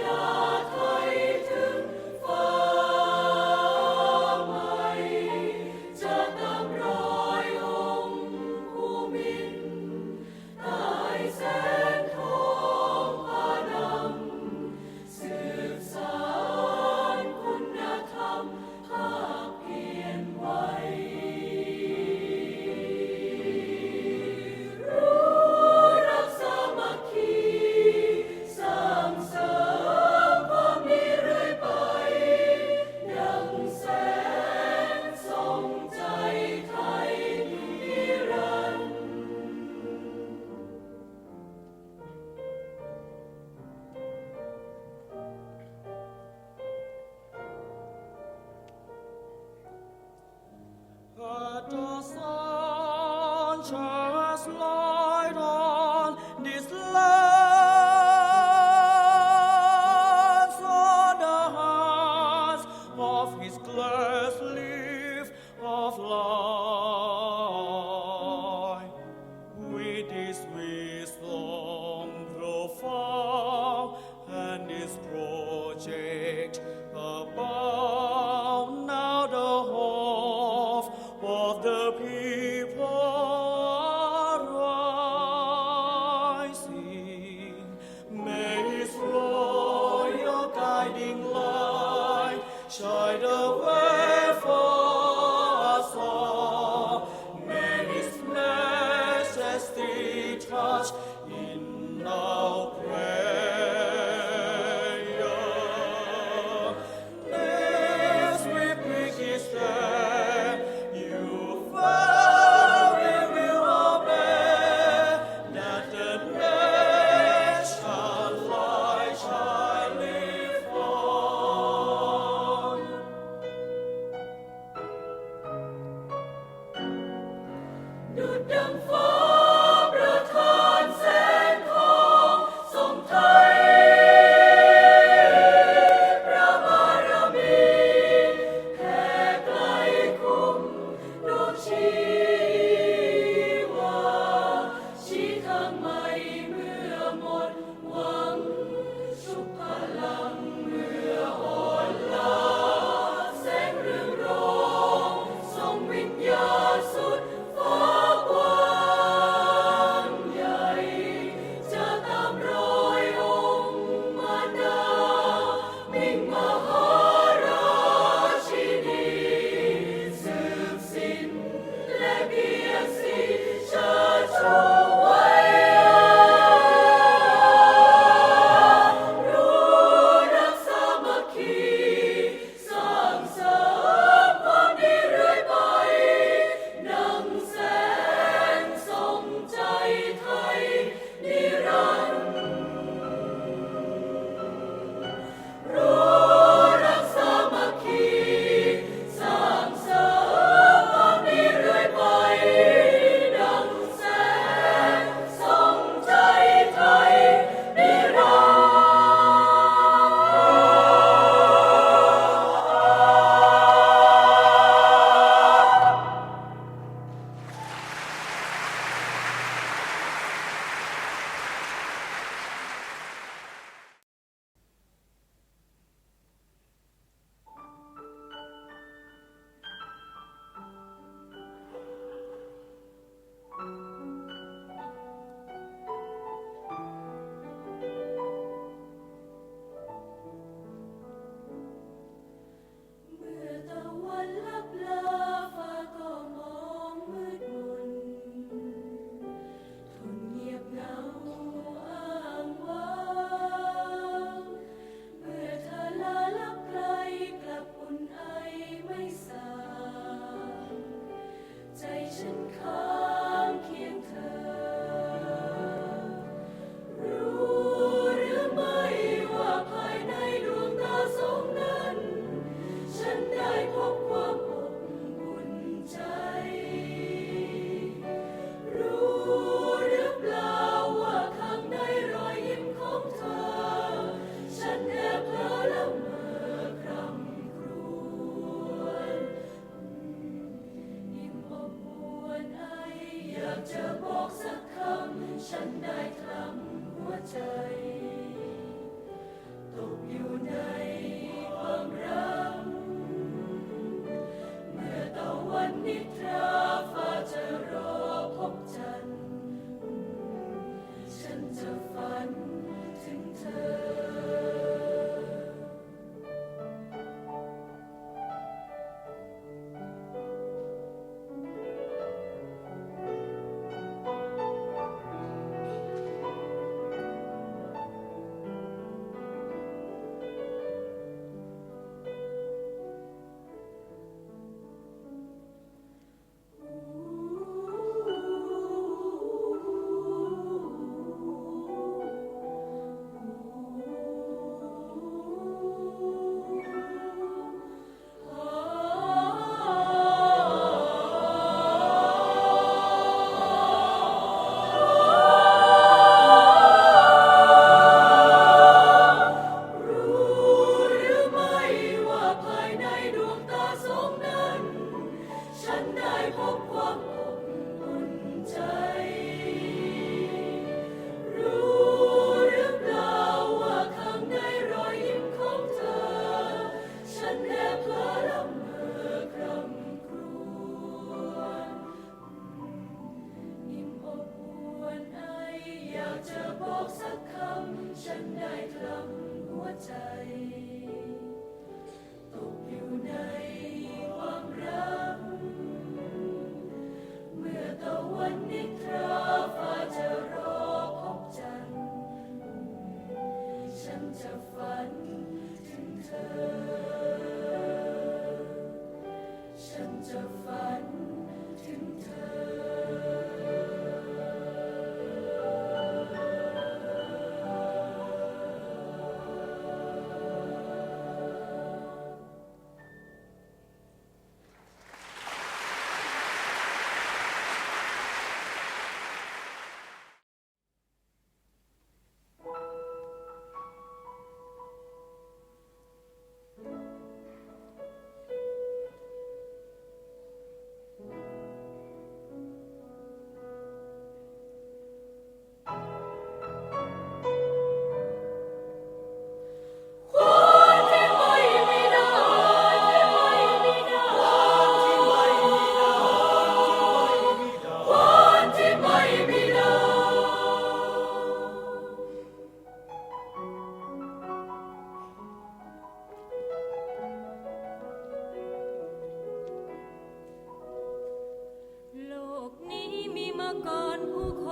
Hallelujah. Lord. เธอบอกสักคำ ฉันได้ทำหัวใจ ตกอยู่ใน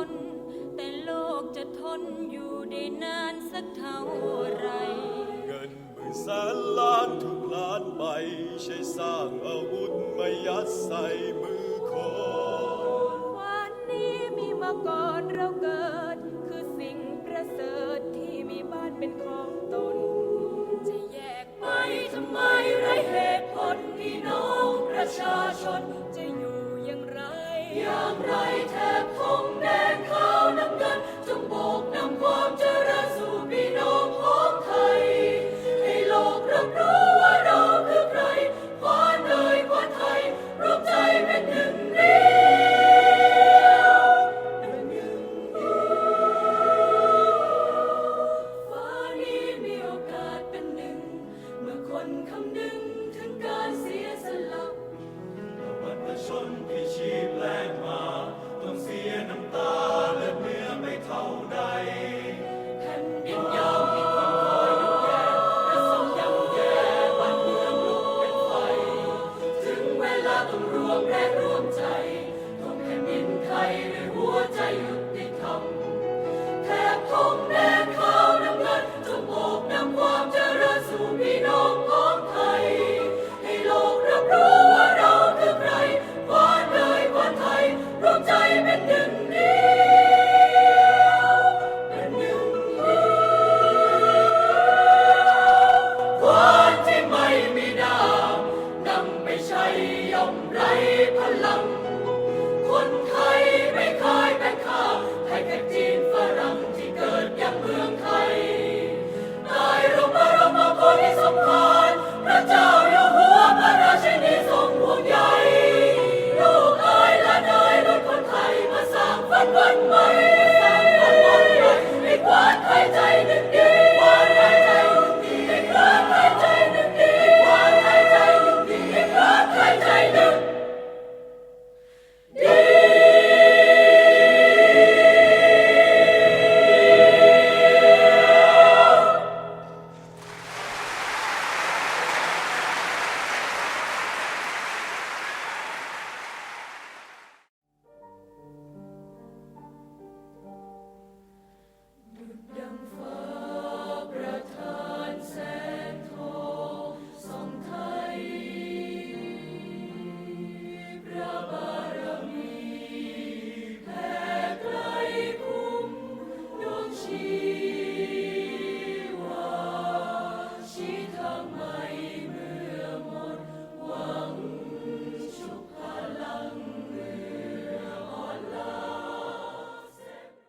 มาก่อนผู้คนแต่โลกจะทนอยู่ได้นานสักเท่าไหรเงินหมื่นแสนล้านทุกล้านไปใช้สร้างอาวุธมายัดใส่มือคนวันนี้มีมาก่อนเราเกิด คือสิ่งประเสริฐที่มีบ้านเป็นของตน จะแยกไปทำไม